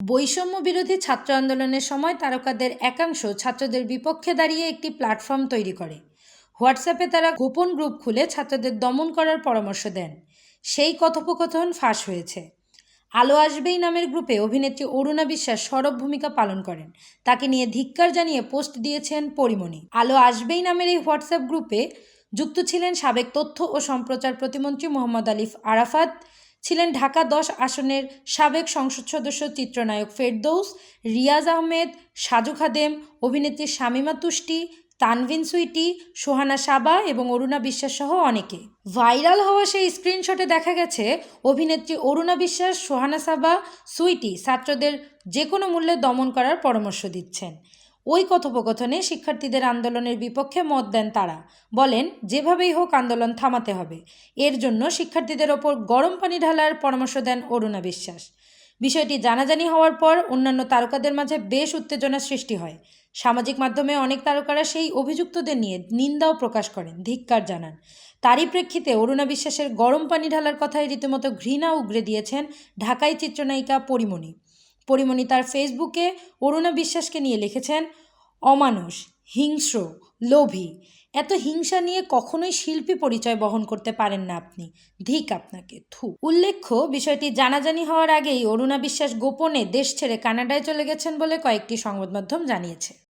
বৈষম্য বিরোধী ছাত্র আন্দোলনের সময় তারকাদের একাংশ ছাত্রদের বিপক্ষে দাঁড়িয়ে একটি প্ল্যাটফর্ম তৈরি করে। হোয়াটসঅ্যাপে তারা গোপন গ্রুপ খুলে ছাত্রদের দমন করার পরামর্শ দেন। সেই কথোপকথন ফাঁস হয়েছে। আলো আসবেই নামের গ্রুপে অভিনেত্রী অরুণা বিশ্বাস সরব ভূমিকা পালন করেন। তাকে নিয়ে ধিক্কার জানিয়ে পোস্ট দিয়েছেন পরিমণি। আলো আসবেই নামের এই হোয়াটসঅ্যাপ গ্রুপে যুক্ত ছিলেন সাবেক তথ্য ও সম্প্রচার প্রতিমন্ত্রী মোহাম্মদ আলিফ আরাফাত। ছিলেন ঢাকা দশ আসনের সাবেক সংসদ সদস্য চিত্রনায়ক ফেরদৌস, রিয়াজ আহমেদ, সাজু খাদেম, অভিনেত্রী শামিমা তুষ্টি, তানভিন সুইটি, সোহানা সাবা এবং অরুণা বিশ্বাস সহ অনেকে। ভাইরাল হওয়া সেই স্ক্রিনশটে দেখা গেছে অভিনেত্রী অরুণা বিশ্বাস, সোহানা সাবা, সুইটি ছাত্রদের যে কোনো মূল্যে দমন করার পরামর্শ দিচ্ছেন। ওই কথোপকথনে শিক্ষার্থীদের আন্দোলনের বিপক্ষে মত দেন তারা। বলেন, যেভাবেই হোক আন্দোলন থামাতে হবে। এর জন্য শিক্ষার্থীদের ওপর গরম পানি ঢালার পরামর্শ দেন অরুণা বিশ্বাস। বিষয়টি জানাজানি হওয়ার পর অন্যান্য তারকাদের মাঝে বেশ উত্তেজনা সৃষ্টি হয়। সামাজিক মাধ্যমে অনেক তারকারা সেই অভিযুক্তদের নিয়ে নিন্দাও প্রকাশ করেন, ধিক্কার জানান। তারই প্রেক্ষিতে অরুণা বিশ্বাসের গরম পানি ঢালার কথায় রীতিমতো ঘৃণা উগরে দিয়েছেন ঢাকাই চিত্রনায়িকা পরিমণি। পরিমণি তার ফেসবুকে অরুণা বিশ্বাসকে নিয়ে লিখেছেন অমানুষ, হিংস্র, লোভী। এত হিংসা নিয়ে কখনোই শিল্পী পরিচয় বহন করতে পারেন না আপনি। ধিক আপনাকে, থু। উল্লেখ্য, বিষয়টি জানাজানি হওয়ার আগেই অরুণা বিশ্বাস গোপনে দেশ ছেড়ে কানাডায় চলে গেছেন বলে কয়েকটি সংবাদ মাধ্যম জানিয়েছে।